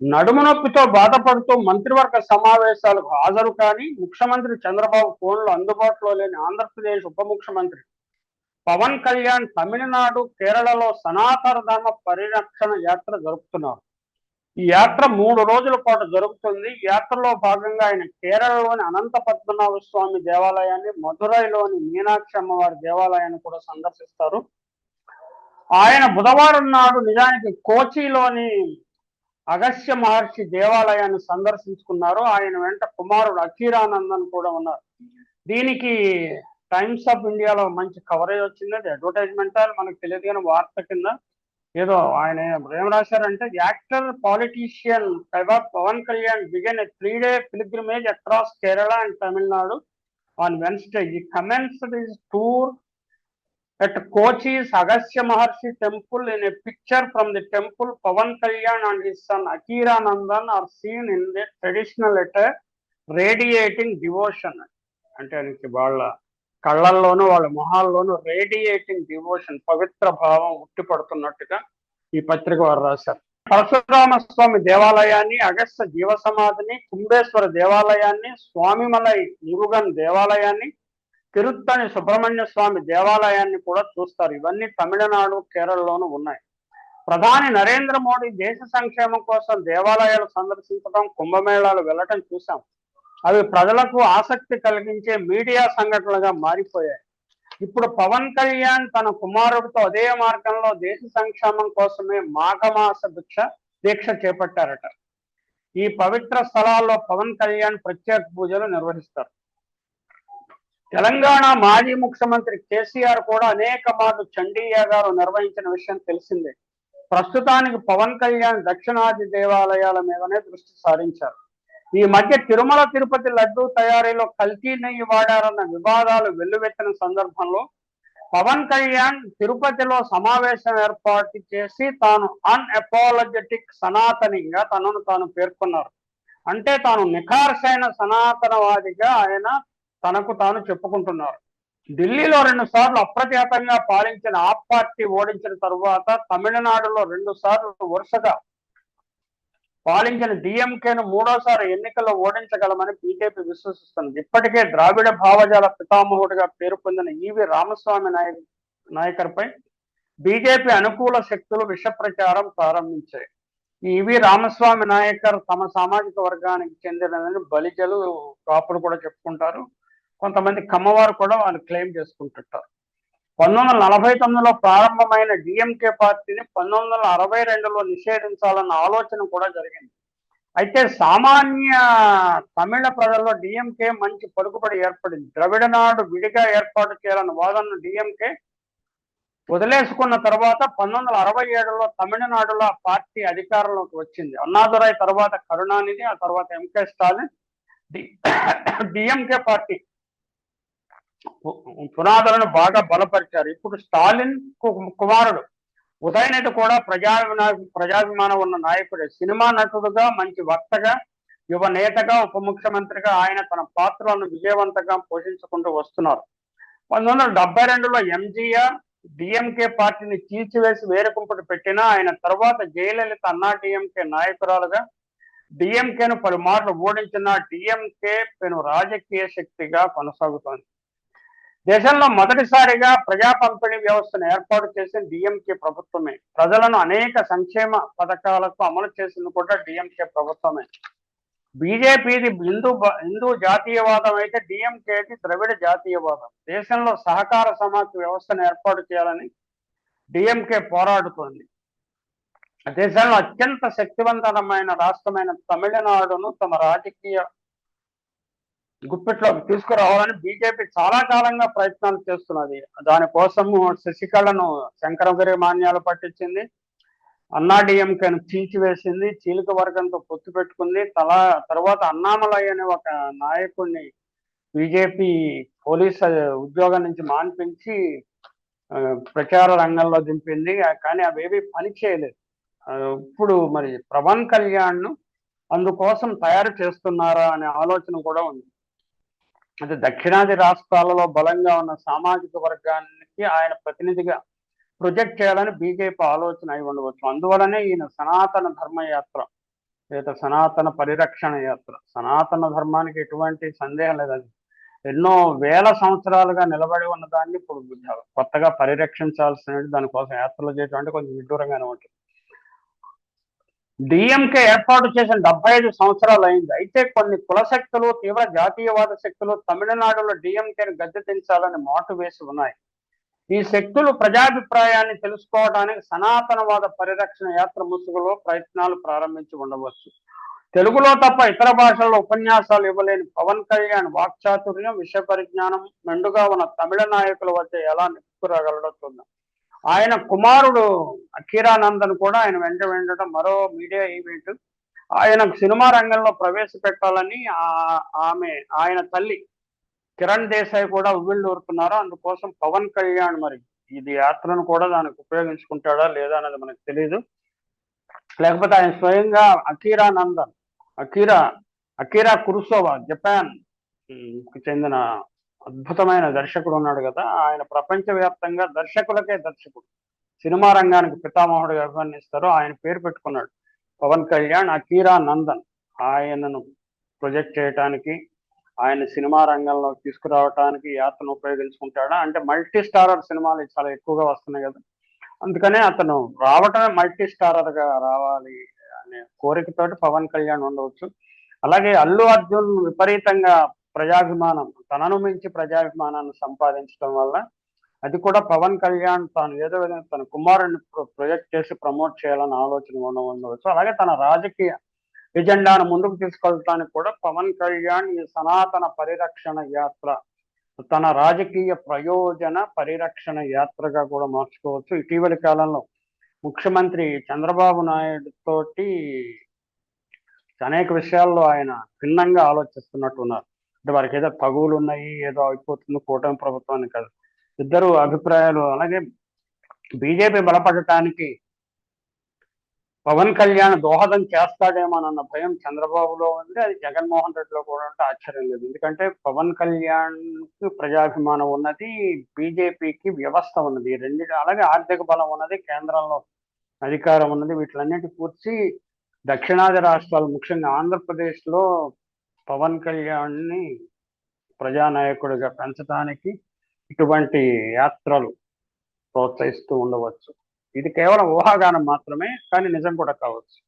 నడుము నొప్పితో బాధపడుతూ మంత్రివర్గ సమావేశాలకు హాజరు కాని ముఖ్యమంత్రి చంద్రబాబు ఫోన్లు అందుబాటులో లేని ఆంధ్రప్రదేశ్ ఉప ముఖ్యమంత్రి. పవన్ కళ్యాణ్ తమిళనాడు కేరళలో సనాతన ధర్మ పరిరక్షణ యాత్ర జరుపుతున్నారు. ఈ యాత్ర మూడు రోజుల పాటు జరుగుతుంది. యాత్రలో భాగంగా ఆయన కేరళలోని అనంత పద్మనాభ స్వామి దేవాలయాన్ని మధురైలోని మీనాక్షి అమ్మవారి దేవాలయాన్ని కూడా సందర్శిస్తారు. ఆయన బుధవారం నాడు నిజానికి కోచిలోని అగస్త్య మహర్షి దేవాలయాన్ని సందర్శించుకున్నారు. ఆయన వెంట కుమారుడు అఖీరానందన్ కూడా ఉన్నారు. దీనికి టైమ్స్ ఆఫ్ ఇండియాలో మంచి కవరేజ్ వచ్చింది. అది అడ్వర్టైజ్మెంట్ మనకు తెలియదు కానీ వార్త కింద ఏదో ఆయన ఏం రాశారంటే actor politician Pawan Kalyan began a three day pilgrimage across Kerala and Tamil Nadu on Wednesday he commenced his tour at Kochi's Agastya Maharshi temple in a picture from the temple, Pavan Kalyan and his son Akira Nandan are seen in the traditional attire radiating devotion. అంటే ఆయనకి వాళ్ళ కళ్ళల్లోనూ వాళ్ళ మొహాల్లోనూ radiating devotion పవిత్ర భావం ఉట్టిపడుతున్నట్టుగా ఈ పత్రిక వారు రాశారు పరశురామ స్వామి దేవాలయాన్ని అగస్త్య జీవ సమాధిని కుంభేశ్వర దేవాలయాన్ని స్వామిమలై మురుగన్ దేవాలయాన్ని తిరుత్తని సుబ్రహ్మణ్య స్వామి దేవాలయాన్ని కూడా చూస్తారు. ఇవన్నీ తమిళనాడు కేరళలోనూ ఉన్నాయి. ప్రధాని నరేంద్ర మోడీ దేశ సంక్షేమం కోసం దేవాలయాలు సందర్శించడం కుంభమేళాలు వెళ్ళటం చూసాం అవి ప్రజలకు ఆసక్తి కలిగించే మీడియా సంఘటనలుగా మారిపోయాయి. ఇప్పుడు పవన్ కళ్యాణ్ తన కుమారుడితో అదే మార్గంలో దేశ సంక్షేమం కోసమే మాఘమాస భిక్ష దీక్ష చేపట్టారట. ఈ పవిత్ర స్థలాల్లో పవన్ కళ్యాణ్ ప్రత్యేక పూజలు నిర్వహిస్తారు. తెలంగాణ మాజీ ముఖ్యమంత్రి కేసీఆర్ కూడా అనేక మార్లు చండీయా గారు నిర్వహించిన విషయం తెలిసిందే. ప్రస్తుతానికి పవన్ కళ్యాణ్ దక్షిణాది దేవాలయాల మీదనే దృష్టి సారించారు. ఈ మధ్య తిరుమల తిరుపతి లడ్డూ తయారీలో కల్తీ నెయ్యి వాడారన్న వివాదాలు వెల్లువెత్తిన సందర్భంలో పవన్ కళ్యాణ్ తిరుపతిలో సమావేశం ఏర్పాటు చేసి తాను అన్అపాలజెటిక్ సనాతనిగా తనను తాను పేర్కొన్నారు. అంటే తాను నిఖార్సైన సనాతనవాదిగా ఆయన తనకు తాను చెప్పుకుంటున్నారు. ఢిల్లీలో రెండు సార్లు అప్రతిహతంగా పాలించిన ఆప్ పార్టీ ఓడించిన తరువాత తమిళనాడులో రెండు సార్లు వరుసగా పాలించిన డిఎంకేను మూడోసారి ఎన్నికల్లో ఓడించగలమని బీజేపీ విశ్వసిస్తుంది. ఇప్పటికే ద్రావిడ భావజాల పితామహుడిగా పేరు పొందిన ఈవి రామస్వామి నాయ నాయకర్పై బీజేపీ అనుకూల శక్తులు విష ప్రచారం ప్రారంభించాయి ఈవి రామస్వామి నాయకర్ తమ సామాజిక వర్గానికి చెందినదని బలిజలు కాపులు కూడా చెప్పుకుంటారు. కొంతమంది కమ్మవారు కూడా వాళ్ళు క్లెయిమ్ చేసుకుంటుంటారు. పంతొమ్మిది వందల నలభై తొమ్మిదిలో ప్రారంభమైన డిఎంకే పార్టీని పంతొమ్మిది వందల అరవై రెండులో నిషేధించాలన్న ఆలోచన కూడా జరిగింది. అయితే సామాన్య తమిళ ప్రజల్లో డిఎంకే మంచి పలుకుబడి ఏర్పడింది. ద్రవిడ నాడు విడిగా ఏర్పాటు చేయాలన్న వాదనను డిఎంకే వదిలేసుకున్న తర్వాత పంతొమ్మిది వందల అరవై ఏడులో తమిళనాడులో ఆ పార్టీ అధికారంలోకి వచ్చింది. అన్నాదురై తర్వాత కరుణానిధి ఆ తర్వాత ఎంకే స్టాలిన్ డిఎంకే పార్టీ పునాదులను బాగా బలపరిచారు. ఇప్పుడు స్టాలిన్ కు- కుమారుడు. ఉదయనటి కూడా ప్రజాభిమా ప్రజాభిమానం ఉన్న నాయకుడే. సినిమా నటుడుగా మంచి వక్తగా యువ నేతగా ఉప ముఖ్యమంత్రిగా ఆయన తన పాత్రలను విజయవంతంగా పోషించుకుంటూ వస్తున్నారు. పంతొమ్మిది వందల డెబ్బై రెండులో ఎంజీఆర్ డిఎంకే పార్టీని చీల్చివేసి వేరుకుంపటి పెట్టినా ఆయన తర్వాత జయలలిత అన్నా డిఎంకే నాయకురాలుగా డిఎంకేను పలుమార్లు ఓడించిన డిఎంకే పెను రాజకీయ శక్తిగా కొనసాగుతోంది. దేశంలో మొదటిసారిగా ప్రజా పంపిణీ వ్యవస్థను ఏర్పాటు చేసిన డిఎంకే ప్రభుత్వమే. ప్రజలను అనేక సంక్షేమ పథకాలకు అమలు చేసింది కూడా డిఎంకే ప్రభుత్వమే. బీజేపీది హిందూ హిందూ జాతీయవాదం అయితే డిఎంకేది ద్రవిడ జాతీయవాదం. దేశంలో సహకార సమాఖ్య వ్యవస్థను ఏర్పాటు చేయాలని డిఎంకే పోరాడుతోంది. దేశంలో అత్యంత శక్తివంతమైన రాష్ట్రమైన తమిళనాడును తమ రాజకీయ గుప్పెట్లోకి తీసుకురావాలని బీజేపీ చాలా కాలంగా ప్రయత్నాలు చేస్తున్నది. దానికోసము శశికళను శంకరగిరి మాన్యాలు పట్టించింది. అన్నా డిఎంకేను చీల్చివేసింది. చీలిక వర్గంతో పొత్తు పెట్టుకుంది. తలా తర్వాత అన్నామలయ్య అనే ఒక నాయకుడిని బీజేపీ పోలీస్ ఉద్యోగం నుంచి మాన్పించి ప్రచార రంగంలో దింపింది. కానీ అవేవి పని చేయలేదు. ఇప్పుడు మరి పవన్ కళ్యాణ్ను అందుకోసం తయారు చేస్తున్నారా అనే ఆలోచన కూడా ఉంది. అంటే దక్షిణాది రాష్ట్రాలలో బలంగా ఉన్న సామాజిక వర్గానికి ఆయన ప్రతినిధిగా ప్రొజెక్ట్ చేయాలని బీజేపీ ఆలోచన అయి ఉండవచ్చు. అందువలనే ఈయన సనాతన ధర్మయాత్ర లేదా సనాతన పరిరక్షణ యాత్ర సనాతన ధర్మానికి ఎటువంటి సందేహం లేదండి ఎన్నో వేల సంవత్సరాలుగా నిలబడి ఉన్న దాన్ని ఇప్పుడు కొత్తగా పరిరక్షించాల్సిన దానికోసం యాత్రలు చేయటం అంటే కొంచెం విడ్డూరంగానే ఉంటుంది. డిఎంకే ఏర్పాటు చేసిన డెబ్బై ఐదు సంవత్సరాలు అయింది. అయితే కొన్ని కుల శక్తులు తీవ్ర జాతీయవాద శక్తులు తమిళనాడులో డిఎంకేను గద్దె తెంచాలని మాటు వేసి ఉన్నాయి. ఈ శక్తులు ప్రజాభిప్రాయాన్ని తెలుసుకోవడానికి సనాతనవాద పరిరక్షణ యాత్ర ముసుగులో ప్రయత్నాలు ప్రారంభించి ఉండవచ్చు. తెలుగులో తప్ప ఇతర భాషల్లో ఉపన్యాసాలు ఇవ్వలేని పవన్ కళ్యాణ్ వాక్చాతుర్యం విషయ పరిజ్ఞానం మెండుగా ఉన్న తమిళ నాయకుల వద్ద ఎలా నిప్పుకురాగలడో చూద్దాం. ఆయన కుమారుడు అఖీరానందన్ కూడా ఆయన వెంట వెంటడం మరో మీడియా ఈవెంట్. ఆయన సినిమా రంగంలో ప్రవేశపెట్టాలని ఆమె ఆయన తల్లి కిరణ్ దేశాయ్ కూడా ఉవ్విళ్ళూరుతున్నారు. అందుకోసం పవన్ కళ్యాణ్ మరి ఇది యాత్రను కూడా దానికి ఉపయోగించుకుంటాడా లేదా అనేది మనకు తెలియదు లేకపోతే ఆయన స్వయంగా అకీరా నందన్ అకీరా అకీరా కురుసోవా జపాన్కి చెందిన అద్భుతమైన దర్శకుడు ఉన్నాడు కదా. ఆయన ప్రపంచవ్యాప్తంగా దర్శకులకే దర్శకుడు. సినిమా రంగానికి పితామహుడుగా అభివర్ణిస్తారు. ఆయన పేరు పెట్టుకున్నాడు. పవన్ కళ్యాణ్ అకీరా నందన్ ఆయనను ప్రొజెక్ట్ చేయటానికి ఆయన సినిమా రంగంలో తీసుకురావటానికి యాత్రను ఉపయోగించుకుంటాడా? అంటే మల్టీ స్టారర్ సినిమాలు చాలా ఎక్కువగా వస్తున్నాయి కదా. అందుకనే అతను రావటమే మల్టీ స్టారర్గా రావాలి అనే కోరికతోటి పవన్ కళ్యాణ్ ఉండవచ్చు. అలాగే అల్లు అర్జున్ విపరీతంగా ప్రజాభిమానం తనను మించి ప్రజాభిమానాన్ని సంపాదించడం వల్ల అది కూడా పవన్ కళ్యాణ్ తాను ఏదో విధంగా తన కుమారుడిని ప్రొజెక్ట్ చేసి ప్రమోట్ చేయాలని ఆలోచన ఉండవచ్చు. అలాగే తన రాజకీయ ఎజెండాను ముందుకు తీసుకెళ్ళటానికి కూడా పవన్ కళ్యాణ్ ఈ సనాతన పరిరక్షణ యాత్ర తన రాజకీయ ప్రయోజన పరిరక్షణ యాత్రగా కూడా మార్చుకోవచ్చు. ఇటీవలి కాలంలో ముఖ్యమంత్రి చంద్రబాబు నాయుడు తోటి అనేక విషయాల్లో ఆయన భిన్నంగా ఆలోచిస్తున్నట్టు ఉన్నారు అంటే వారికి ఏదో పగువులు ఉన్నాయి ఏదో అయిపోతుంది కూటమి ప్రభుత్వాన్ని కాదు. ఇద్దరు అభిప్రాయాలు. అలాగే బీజేపీ బలపడటానికి పవన్ కళ్యాణ్ దోహదం చేస్తాడేమోనన్న భయం చంద్రబాబులో ఉంది. అది జగన్మోహన్ రెడ్డిలో కూడా ఉంటే ఆశ్చర్యం లేదు. ఎందుకంటే పవన్ కళ్యాణ్కి ప్రజాభిమానం ఉన్నది బీజేపీకి వ్యవస్థ ఉన్నది. రెండు అలాగే ఆర్థిక బలం ఉన్నది కేంద్రంలో అధికారం ఉన్నది. వీటిలన్నిటి పూర్తి దక్షిణాది రాష్ట్రాలు ముఖ్యంగా ఆంధ్రప్రదేశ్లో పవన్ కళ్యాణ్ని ప్రజానాయకుడిగా పెంచడానికి ఇటువంటి యాత్రలు ప్రోత్సహిస్తూ ఉండవచ్చు. ఇది కేవలం ఊహాగానం మాత్రమే కానీ నిజం కూడా కావచ్చు.